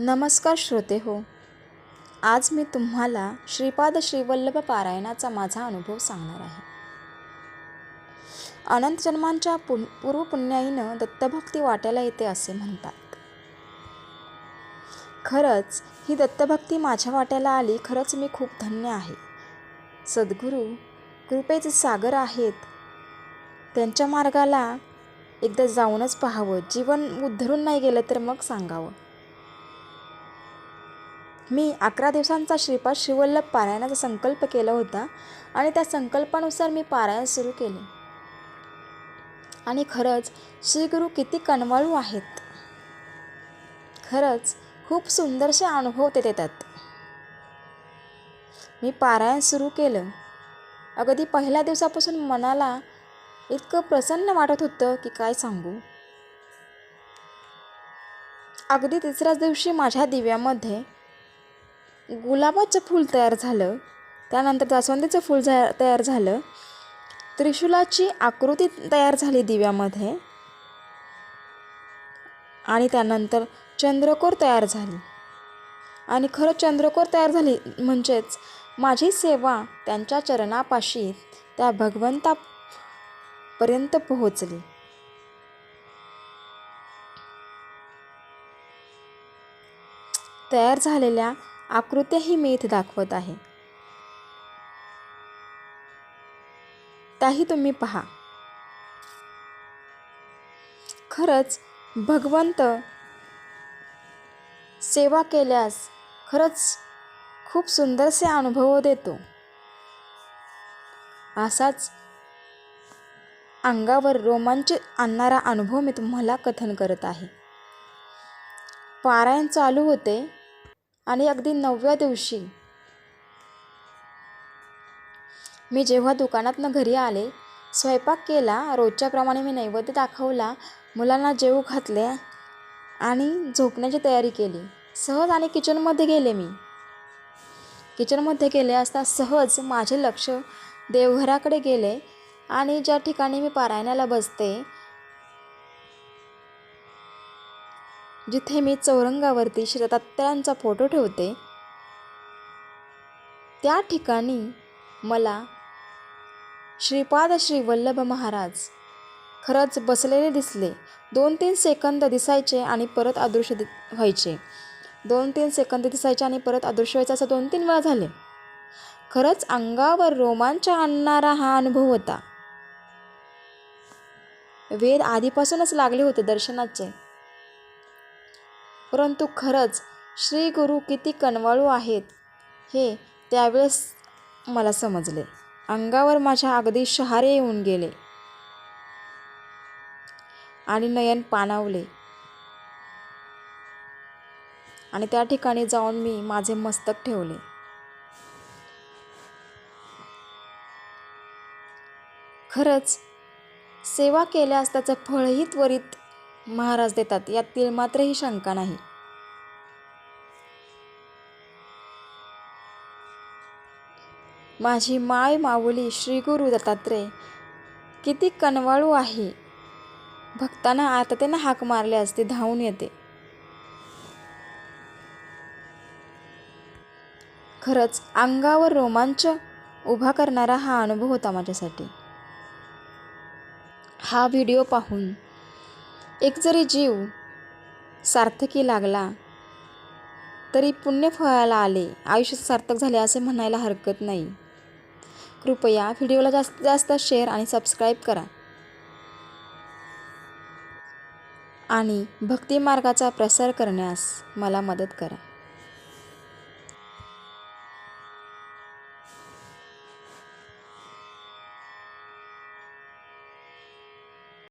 नमस्कार श्रोते हो. आज मी तुम्हाला श्रीपाद श्रीवल्लभ पारायणाचा माझा अनुभव सांगणार आहे. अनंत जन्मांच्या पुन पूर्वपुण्याईनं दत्तभक्ती वाट्याला येते असे म्हणतात. खरंच ही दत्तभक्ती माझ्या वाट्याला आली खरंच मी खूप धन्य आहे. सद्गुरू कृपेचे सागर आहेत. त्यांच्या मार्गाला एकदा जाऊनच पाहावं. जीवन उद्धरून नाही गेलं तर मग सांगावं. मी अकरा दिवसांचा श्रीपाद श्रीवल्लभ पारायणाचा संकल्प केला होता आणि त्या संकल्पानुसार मी पारायण सुरू केले. आणि खरंच श्रीगुरू किती कणवाळू आहेत. खरंच खूप सुंदरसे अनुभव ते देतात. मी पारायण सुरू केलं. अगदी पहिल्या दिवसापासून मनाला इतकं प्रसन्न वाटत होतं की काय सांगू. अगदी तिसऱ्याच दिवशी माझ्या दिव्यामध्ये गुलाबाचं फूल तयार झालं. त्यानंतर जास्वंदीचं फूल झा तयार झालं. त्रिशूलाची आकृती तयार झाली दिव्यामध्ये. आणि त्यानंतर चंद्रकोर तयार झाली. आणि खरं चंद्रकोर तयार झाली म्हणजेच माझी सेवा त्यांच्या चरणापाशी त्या भगवंतापर्यंत पोहोचली. तयार झालेल्या आकृत्याही मी इथे दाखवत आहे. त्याही तुम्ही पहा. खरंच भगवंत सेवा केल्यास खरंच खूप सुंदरसे अनुभव देतो. असाच अंगावर रोमांच आणणारा अनुभव मी तुम्हाला कथन करत आहे. पारायण चालू होते. आणि अगदी नवव्या दिवशी मी जेव्हा दुकानातनं घरी आले स्वयंपाक केला रोजच्याप्रमाणे मी नैवेद्य दाखवला मुलांना जेवू घातले आणि झोपण्याची तयारी केली. सहज आणि किचनमध्ये गेले मी. किचनमध्ये गेले असता सहज माझे लक्ष देवघराकडे गेले आणि ज्या ठिकाणी मी पारायणाला बसते जिथे मी चौरंगावरती श्री फोटो ठेवते त्या ठिकाणी मला श्रीपाद श्री वल्लभ महाराज खरंच बसलेले दिसले. दोन तीन सेकंद दिसायचे आणि परत अदृश्य दि व्हायचे. दोन तीन सेकंद दिसायचे आणि परत अदृश्य व्हायचं असं दोन तीन वेळा झाले. खरंच अंगावर रोमांच आणणारा हा अनुभव होता. वेद आधीपासूनच लागले होते दर्शनाचे. परंतु खरंच श्री गुरु किती कणवाळू आहेत हे त्यावेळेस मला समजले. अंगावर माझ्या अगदी शहारे येऊन गेले आणि नयन पाणावले. आणि त्या ठिकाणी जाऊन मी माझे मस्तक ठेवले. खरंच सेवा केल्यास त्याचं फळही त्वरित महाराज देतात यातील मात्रही शंका नाही. माझी माय माऊली श्री गुरु दत्तात्रय किती कणवाळू आहे. भक्तांना आततेनं हाक मारले असते धावून येते. खरंच अंगावर रोमांच उभा करणारा हा अनुभव होता माझ्यासाठी. हा व्हिडिओ पाहून एक जरी जीव सार्थकी लागला तरी पुण्य फळाला आले आयुष्य सार्थक झाले असे म्हणायला हरकत नाही. कृपया व्हिडिओला जास्तीत जास्त शेअर आणि सबस्क्राईब करा. आणि भक्तिमार्गाचा प्रसार करण्यास मला मदत करा.